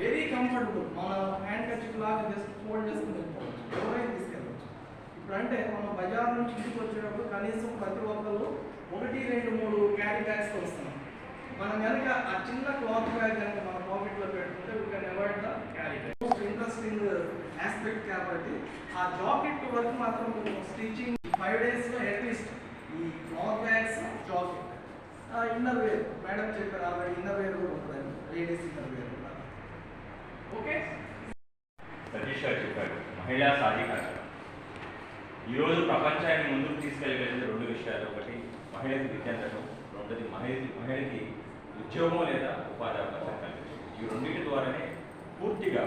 Very comfortable మన handkerchief లాగా just fold చేసుకుని వెళ్ళిపోవచ్చు ఎవరైనా తీసుకెళ్ళచ్చు. ఇప్పుడు అంటే మనం బజార్ నుంచి ఇంటికి వచ్చేటప్పుడు కనీసం ప్రతి ఒక్కరు ఒకటి రెండు మూడు క్యారీ బ్యాగ్స్ వస్తున్నాం. మనం కనుక ఆ చిన్న క్లాత్ బ్యాగ్ కనుక మన పాకెట్లో పెట్టుకుంటే we can avoid the carry bag most interesting aspect కాబట్టి ఆ జాకెట్ వరకు మాత్రం స్టిచ్చింగ్ ఫైవ్ డేస్లో అట్లీస్ట్ ఈ cloth bags jacket. Inner wear madam చెప్పారు ఆల్రెడీ ఇన్నర్ వేర్ కూడా. Ladies inner wear okay? Satish garu చెప్పారు మహిళా సాధికారత. ఈరోజు ప్రపంచాన్ని ముందుకు తీసుకెళ్ళగలిగిన రెండు విషయాలు. ఒకటి మహిళకి విద్య రెండోది మహిళ మహిళకి ఉద్యోగం లేదా ఉపాధి అవకాశం కల్పించడం. ఈ రెండింటి ద్వారానే పూర్తిగా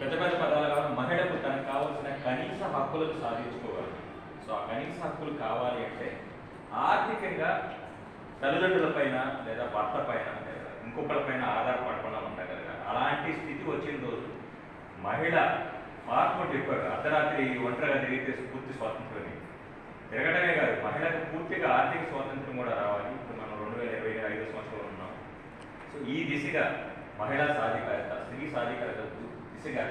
పెద్ద పెద్ద పదాలు మహిళకు తనకు కావాల్సిన కనీస హక్కులను సాధించుకోవాలి. సో ఆ కనీస హక్కులు కావాలి అంటే ఆర్థికంగా తల్లిదండ్రులపైన లేదా భర్త పైన ఇంకొకరిపైన ఆధారపడకుండా ఉండగలగాలి అలాంటి స్థితి వచ్చిన రోజు మహిళ మహాత్ముడు చెప్పారు. అర్ధరాత్రి ఒంటరిగా తిరిగితే పూర్తి స్వాతంత్రం తిరగడమే కాదు మహిళకు పూర్తిగా ఆర్థిక స్వాతంత్రం కూడా రావాలి. ఇప్పుడు మనం రెండు వేల ఇరవై ఐదు సంవత్సరాలు ఉన్నాం. సో ఈ దిశగా మహిళా సాధికారత స్త్రీ సాధికారత దిశగా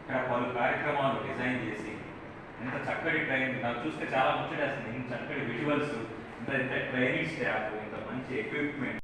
ఇక్కడ పలు కార్యక్రమాలు డిజైన్ చేసి ఇంత చక్కటి ట్రైన్ నాకు చూస్తే చాలా ముచ్చటేస్తుంది. ఇంత చక్కటి విజువల్స్ ఇంత ఇంత ట్రైనింగ్ స్టాఫ్ ఇంత మంచి ఎక్విప్మెంట్.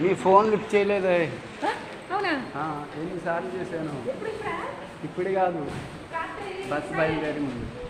మీ ఫోన్ లిఫ్ట్ చేయలేదే. ఎన్నిసార్లు చేశాను. ఇప్పుడు? కాదు. బస్ బయలుదేరి ముందు.